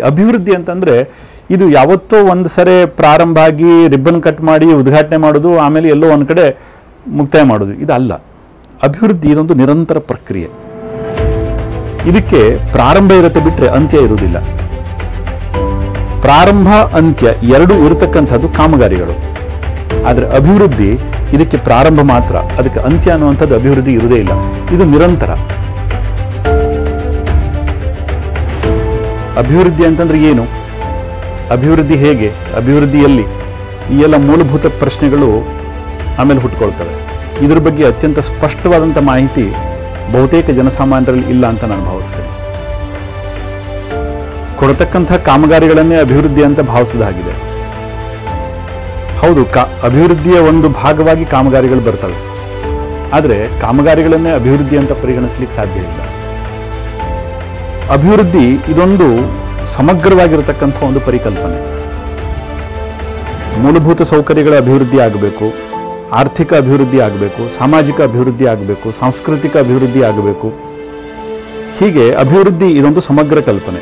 ಅಭಿವೃದ್ಧಿ ಅಂತಂದ್ರೆ ಇದು ಯಾವತ್ತೋ ಒಂದು ಸರಿ ಪ್ರಾರಂಭ ಆಗಿ ರಿಬ್ಬನ್ ಕಟ್ ಮಾಡಿ ಉದ್ಘಾಟನೆ ಮಾಡೋದು, ಆಮೇಲೆ ಎಲ್ಲೋ ಒಂದು ಕಡೆ ಮುಕ್ತಾಯ ಮಾಡೋದು. ಇದಲ್ಲ. ಅಭಿವೃದ್ಧಿ ಇದೊಂದು ನಿರಂತರ ಪ್ರಕ್ರಿಯೆ. ಇದಕ್ಕೆ ಪ್ರಾರಂಭ ಇರುತ್ತೆ ಬಿಟ್ಟರೆ ಅಂತ್ಯ ಇರುವುದಿಲ್ಲ. ಪ್ರಾರಂಭ, ಅಂತ್ಯ ಎರಡು ಇರತಕ್ಕಂಥದ್ದು ಕಾಮಗಾರಿಗಳು. ಆದರೆ ಅಭಿವೃದ್ಧಿ ಇದಕ್ಕೆ ಪ್ರಾರಂಭ ಮಾತ್ರ, ಅದಕ್ಕೆ ಅಂತ್ಯ ಅನ್ನುವಂಥದ್ದು ಅಭಿವೃದ್ಧಿ ಇರುವುದೇ ಇಲ್ಲ. ಇದು ನಿರಂತರ. ಅಭಿವೃದ್ಧಿ ಅಂತಂದ್ರೆ ಏನು? ಅಭಿವೃದ್ಧಿ ಹೇಗೆ? ಅಭಿವೃದ್ಧಿಯಲ್ಲಿ ಈ ಎಲ್ಲ ಮೂಲಭೂತ ಪ್ರಶ್ನೆಗಳು ಆಮೇಲೆ ಹುಟ್ಕೊಳ್ತವೆ. ಇದ್ರ ಬಗ್ಗೆ ಅತ್ಯಂತ ಸ್ಪಷ್ಟವಾದಂಥ ಮಾಹಿತಿ ಬಹುತೇಕ ಜನಸಾಮಾನ್ಯರಲ್ಲಿ ಇಲ್ಲ ಅಂತ ನಾನು ಭಾವಿಸ್ತೇನೆ. ಕೊಡತಕ್ಕಂಥ ಕಾಮಗಾರಿಗಳನ್ನೇ ಅಭಿವೃದ್ಧಿ ಅಂತ ಭಾವಿಸೋದಾಗಿದೆ ಹೌದು, ಕಾ ಅಭಿವೃದ್ಧಿಯ ಒಂದು ಭಾಗವಾಗಿ ಕಾಮಗಾರಿಗಳು ಬರ್ತವೆ. ಆದರೆ ಕಾಮಗಾರಿಗಳನ್ನೇ ಅಭಿವೃದ್ಧಿ ಅಂತ ಪರಿಗಣಿಸಲಿಕ್ಕೆ ಸಾಧ್ಯ ಇಲ್ಲ. ಅಭಿವೃದ್ಧಿ ಇದೊಂದು ಸಮಗ್ರವಾಗಿರತಕ್ಕಂಥ ಒಂದು ಪರಿಕಲ್ಪನೆ. ಮೂಲಭೂತ ಸೌಕರ್ಯಗಳ ಅಭಿವೃದ್ಧಿ ಆಗಬೇಕು, ಆರ್ಥಿಕ ಅಭಿವೃದ್ಧಿ ಆಗಬೇಕು, ಸಾಮಾಜಿಕ ಅಭಿವೃದ್ಧಿ ಆಗಬೇಕು, ಸಾಂಸ್ಕೃತಿಕ ಅಭಿವೃದ್ಧಿ ಆಗಬೇಕು. ಹೀಗೆ ಅಭಿವೃದ್ಧಿ ಇದೊಂದು ಸಮಗ್ರ ಕಲ್ಪನೆ.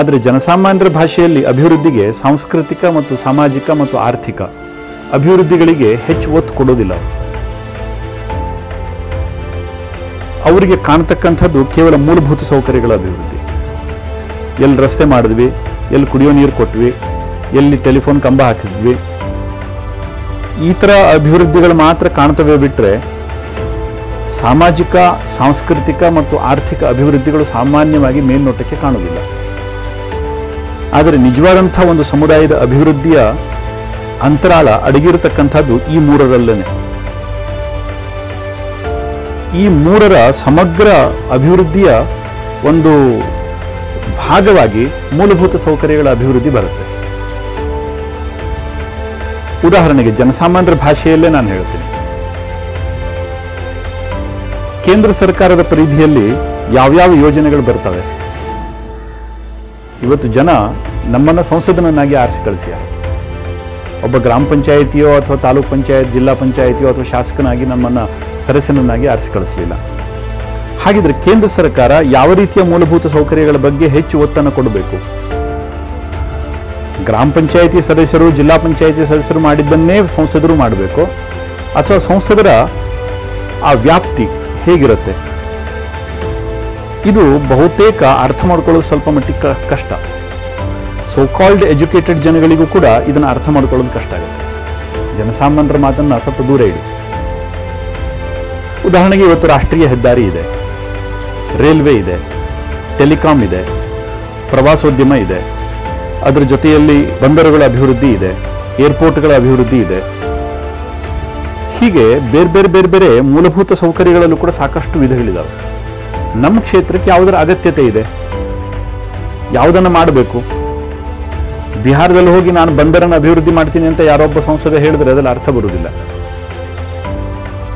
ಆದರೆ ಜನಸಾಮಾನ್ಯರ ಭಾಷೆಯಲ್ಲಿ ಅಭಿವೃದ್ಧಿಗೆ ಸಾಂಸ್ಕೃತಿಕ ಮತ್ತು ಸಾಮಾಜಿಕ ಮತ್ತು ಆರ್ಥಿಕ ಅಭಿವೃದ್ಧಿಗಳಿಗೆ ಹೆಚ್ಚು ಒತ್ತು ಕೊಡೋದಿಲ್ಲ ಅವರಿಗೆ ಕಾಣತಕ್ಕಂಥದ್ದು ಕೇವಲ ಮೂಲಭೂತ ಸೌಕರ್ಯಗಳ ಅಭಿವೃದ್ಧಿ. ಎಲ್ಲಿ ರಸ್ತೆ ಮಾಡಿದ್ವಿ, ಎಲ್ಲಿ ಕುಡಿಯೋ ನೀರು ಕೊಟ್ವಿ, ಎಲ್ಲಿ ಟೆಲಿಫೋನ್ ಕಂಬ ಹಾಕಿದ್ವಿ. ಈ ಥರ ಅಭಿವೃದ್ಧಿಗಳು ಮಾತ್ರ ಕಾಣ್ತವೆ ಬಿಟ್ಟರೆ ಸಾಮಾಜಿಕ, ಸಾಂಸ್ಕೃತಿಕ ಮತ್ತು ಆರ್ಥಿಕ ಅಭಿವೃದ್ಧಿಗಳು ಸಾಮಾನ್ಯವಾಗಿ ಮೇಲ್ನೋಟಕ್ಕೆ ಕಾಣುವುದಿಲ್ಲ. ಆದರೆ ನಿಜವಾದಂಥ ಒಂದು ಸಮುದಾಯದ ಅಭಿವೃದ್ಧಿಯ ಅಂತರಾಳ ಅಡಗಿರತಕ್ಕಂಥದ್ದು ಈ ಮೂರರಲ್ಲೇನೆ. ಈ ಮೂರರ ಸಮಗ್ರ ಅಭಿವೃದ್ಧಿಯ ಒಂದು ಭಾಗವಾಗಿ ಮೂಲಭೂತ ಸೌಕರ್ಯಗಳ ಅಭಿವೃದ್ಧಿ ಬರುತ್ತೆ. ಉದಾಹರಣೆಗೆ ಜನಸಾಮಾನ್ಯರ ಭಾಷೆಯಲ್ಲೇ ನಾನು ಹೇಳ್ತೀನಿ. ಕೇಂದ್ರ ಸರ್ಕಾರದ ಪರಿಧಿಯಲ್ಲಿ ಯಾವ್ಯಾವ ಯೋಜನೆಗಳು ಬರ್ತವೆ? ಇವತ್ತು ಜನ ನಮ್ಮನ್ನ ಸಂಸದನನ್ನಾಗಿ ಆರಿಸಿ ಕಳಿಸ್ಯಾರ ಒಬ್ಬ ಗ್ರಾಮ ಪಂಚಾಯಿತಿಯೋ ಅಥವಾ ತಾಲೂಕ್ ಪಂಚಾಯತ್, ಜಿಲ್ಲಾ ಪಂಚಾಯಿತಿಯೋ ಅಥವಾ ಶಾಸಕನಾಗಿ ನಮ್ಮನ್ನ ಸದಸ್ಯನನ್ನಾಗಿ ಆರಿಸಿ ಕಳಿಸಲಿಲ್ಲ ಹಾಗಿದ್ರೆ ಕೇಂದ್ರ ಸರ್ಕಾರ ಯಾವ ರೀತಿಯ ಮೂಲಭೂತ ಸೌಕರ್ಯಗಳ ಬಗ್ಗೆ ಹೆಚ್ಚು ಒತ್ತನ್ನು ಕೊಡಬೇಕು? ಗ್ರಾಮ ಪಂಚಾಯಿತಿ ಸದಸ್ಯರು, ಜಿಲ್ಲಾ ಪಂಚಾಯಿತಿ ಸದಸ್ಯರು ಮಾಡಿದ್ದನ್ನೇ ಸಂಸದರು ಮಾಡಬೇಕು? ಅಥವಾ ಸಂಸದರ ಆ ವ್ಯಾಪ್ತಿ ಹೇಗಿರುತ್ತೆ? ಇದು ಬಹುತೇಕ ಅರ್ಥ ಮಾಡ್ಕೊಳ್ಳೋದು ಸ್ವಲ್ಪ ಮಟ್ಟಿಗೆ ಕಷ್ಟ. ಸೋ ಕಾಲ್ಡ್ ಎಜುಕೇಟೆಡ್ ಜನಗಳಿಗೂ ಕೂಡ ಇದನ್ನು ಅರ್ಥ ಮಾಡ್ಕೊಳ್ಳೋದು ಕಷ್ಟ ಆಗುತ್ತೆ. ಜನಸಾಮಾನ್ಯರ ಮಾತನ್ನು ಸ್ವಲ್ಪ ದೂರ ಇಡಿ. ಉದಾಹರಣೆಗೆ ಇವತ್ತು ರಾಷ್ಟ್ರೀಯ ಹೆದ್ದಾರಿ ಇದೆ. ರೈಲ್ವೆ ಇದೆ. ಟೆಲಿಕಾಂ ಇದೆ. ಪ್ರವಾಸೋದ್ಯಮ ಇದೆ. ಅದರ ಜೊತೆಯಲ್ಲಿ ಬಂದರುಗಳ ಅಭಿವೃದ್ಧಿ ಇದೆ. ಏರ್ಪೋರ್ಟ್ಗಳ ಅಭಿವೃದ್ಧಿ ಇದೆ. ಹೀಗೆ ಬೇರೆ ಬೇರೆ ಬೇರೆ ಬೇರೆ ಮೂಲಭೂತ ಸೌಕರ್ಯಗಳಲ್ಲೂ ಕೂಡ ಸಾಕಷ್ಟು ವಿಧಗಳಿದ್ದಾವೆ ನಮ್ಮ ಕ್ಷೇತ್ರಕ್ಕೆ ಯಾವುದರ ಅಗತ್ಯತೆ ಇದೆ? ಯಾವುದನ್ನು ಮಾಡಬೇಕು? ಬಿಹಾರದಲ್ಲಿ ಹೋಗಿ ನಾನು ಬಂದರನ್ನು ಅಭಿವೃದ್ಧಿ ಮಾಡ್ತೀನಿ ಅಂತ ಯಾರೊಬ್ಬ ಸಂಸದ ಹೇಳಿದ್ರೆ ಅದರಲ್ಲಿ ಅರ್ಥ ಬರುವುದಿಲ್ಲ.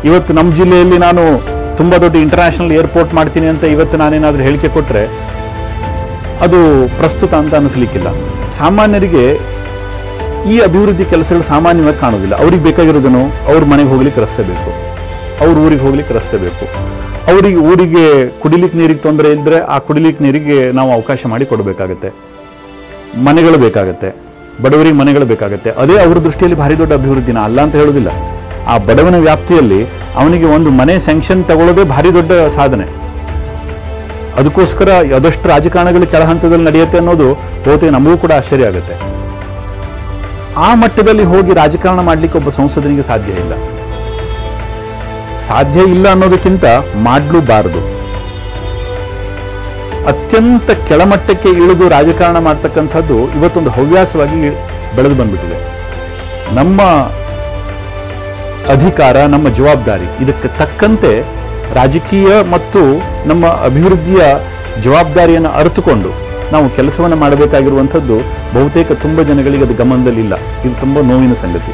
ಇವತ್ತು ನಮ್ಮ ಜಿಲ್ಲೆಯಲ್ಲಿ ನಾನು ತುಂಬಾ ದೊಡ್ಡ ಇಂಟರ್ನ್ಯಾಷನಲ್ ಏರ್ಪೋರ್ಟ್ ಮಾಡ್ತೀನಿ ಅಂತ ಇವತ್ತು ನಾನೇನಾದ್ರೂ ಹೇಳಿಕೆ ಕೊಟ್ಟರೆ ಅದು ಪ್ರಸ್ತುತ ಅಂತ ಅನಿಸ್ಲಿಕ್ಕಿಲ್ಲ. ಸಾಮಾನ್ಯರಿಗೆ ಈ ಅಭಿವೃದ್ಧಿ ಕೆಲಸಗಳು ಸಾಮಾನ್ಯವಾಗಿ ಕಾಣೋದಿಲ್ಲ ಅವ್ರಿಗೆ ಬೇಕಾಗಿರೋದನ್ನು ಅವ್ರ ಮನೆಗೆ ಹೋಗ್ಲಿಕ್ಕೆ ರಸ್ತೆ ಬೇಕು ಅವ್ರ ಊರಿಗೆ ಹೋಗ್ಲಿಕ್ಕೆ ರಸ್ತೆ ಬೇಕು ಅವರಿಗೆ ಊರಿಗೆ ಕುಡಿಲಿಕ್ಕೆ ನೀರಿಗೆ ತೊಂದರೆ ಇದ್ದರೆ ಆ ಕುಡಿಲಿಕ್ಕೆ ನೀರಿಗೆ ನಾವು ಅವಕಾಶ ಮಾಡಿ ಕೊಡಬೇಕಾಗತ್ತೆ ಮನೆಗಳು ಬೇಕಾಗತ್ತೆ. ಬಡವರಿಗೆ ಮನೆಗಳು ಬೇಕಾಗತ್ತೆ. ಅದೇ ಅವ್ರ ದೃಷ್ಟಿಯಲ್ಲಿ ಭಾರಿ ದೊಡ್ಡ ಅಭಿವೃದ್ಧಿನ ಅಲ್ಲ ಅಂತ ಹೇಳೋದಿಲ್ಲ. ಆ ಬಡವನ ವ್ಯಾಪ್ತಿಯಲ್ಲಿ ಅವನಿಗೆ ಒಂದು ಮನೆ ಸ್ಯಾಂಕ್ಷನ್ ತಗೊಳ್ಳೋದೇ ಭಾರಿ ದೊಡ್ಡ ಸಾಧನೆ. ಅದಕ್ಕೋಸ್ಕರ ಅದಷ್ಟು ರಾಜಕಾರಣಗಳು ಕೆಳ ಹಂತದಲ್ಲಿ ನಡೆಯುತ್ತೆ ಅನ್ನೋದು ಹೋತೆ ನಮಗೂ ಕೂಡ ಆಶ್ಚರ್ಯ ಆಗುತ್ತೆ. ಆ ಮಟ್ಟದಲ್ಲಿ ಹೋಗಿ ರಾಜಕಾರಣ ಮಾಡಲಿಕ್ಕೆ ಒಬ್ಬ ಸಂಸದನಿಗೆ ಸಾಧ್ಯ ಇಲ್ಲ. ಸಾಧ್ಯ ಇಲ್ಲ ಅನ್ನೋದಕ್ಕಿಂತ ಮಾಡಲೂಬಾರದು ಅತ್ಯಂತ ಕೆಳಮಟ್ಟಕ್ಕೆ ಇಳಿದು ರಾಜಕಾರಣ ಮಾಡ್ತಕ್ಕಂಥದ್ದು ಇವತ್ತೊಂದು ಹವ್ಯಾಸವಾಗಿ ಬೆಳೆದು ಬಂದ್ಬಿಟ್ಟಿದೆ. ನಮ್ಮ ಅಧಿಕಾರ, ನಮ್ಮ ಜವಾಬ್ದಾರಿ, ಇದಕ್ಕೆ ತಕ್ಕಂತೆ ರಾಜಕೀಯ ಮತ್ತು ನಮ್ಮ ಅಭಿವೃದ್ಧಿಯ ಜವಾಬ್ದಾರಿಯನ್ನು ಅರಿತುಕೊಂಡು ನಾವು ಕೆಲಸವನ್ನು ಮಾಡಬೇಕಾಗಿರುವಂಥದ್ದು ಬಹುತೇಕ ತುಂಬ ಜನಗಳಿಗೆ ಅದು ಗಮನದಲ್ಲಿಲ್ಲ. ಇದು ತುಂಬ ನೋವಿನ ಸಂಗತಿ.